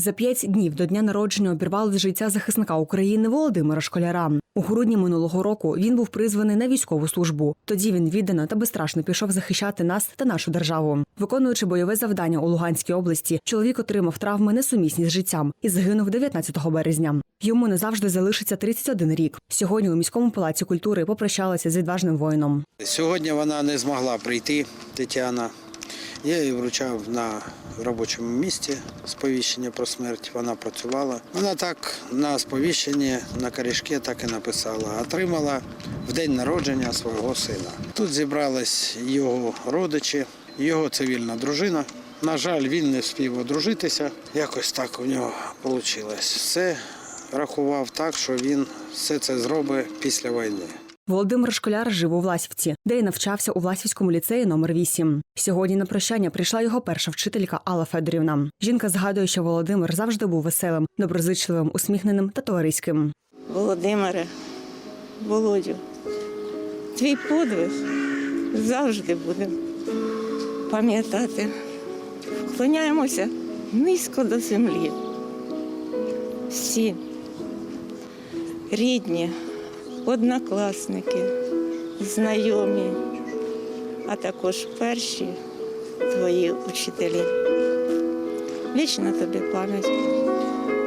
За п'ять днів до дня народження обірвали з життя захисника України Володимира Школяра. У грудні минулого року він був призваний на військову службу. Тоді він віддано та безстрашно пішов захищати нас та нашу державу. Виконуючи бойове завдання у Луганській області, чоловік отримав травми несумісні з життям і загинув 19 березня. Йому назавжди залишиться 31 рік. Сьогодні у міському палаці культури попрощалися з відважним воїном. Сьогодні вона не змогла прийти, Тетяна. Я їй вручав на робочому місці сповіщення про смерть. Вона працювала. Вона так на сповіщенні на корішки так і написала. Отримала в день народження свого сина. Тут зібрались його родичі, його цивільна дружина. На жаль, він не встиг одружитися. Якось так у нього вийшло. Все рахував так, що він все це зробить після війни. Володимир Школяр жив у Власівці, де й навчався у Власівському ліцеї номер 8. Сьогодні на прощання прийшла його перша вчителька Алла Федорівна. Жінка згадує, що Володимир завжди був веселим, доброзичливим, усміхненим та товариським. Володимире, Володю, твій подвиг завжди будемо пам'ятати. Вклоняємося низько до землі. Всі рідні, однокласники, знайомі, а також перші твої учителі. Вічна тобі пам'ять.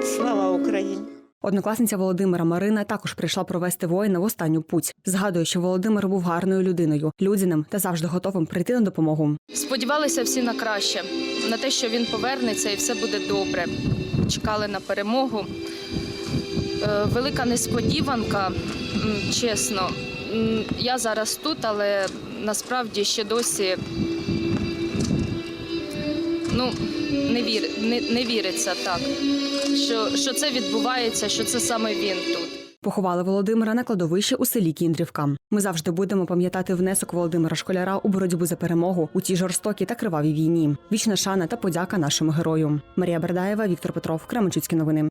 Слава Україні! Однокласниця Володимира Марина також прийшла провести воїна в останню путь. Згадує, що Володимир був гарною людиною, людяним та завжди готовим прийти на допомогу. Сподівалися всі на краще, на те, що він повернеться і все буде добре. Чекали на перемогу. Е, Велика несподіванка, чесно. Я зараз тут, але насправді ще досі ну, не, вір, не, не віриться так, що, що це відбувається, що це саме він тут. Поховали Володимира на кладовищі у селі Кіндрівка. Ми завжди будемо пам'ятати внесок Володимира Школяра у боротьбу за перемогу у тій жорстокій та кривавій війні. Вічна шана та подяка нашому герою. Марія Бердаєва, Віктор Петров, Кременчуцькі новини.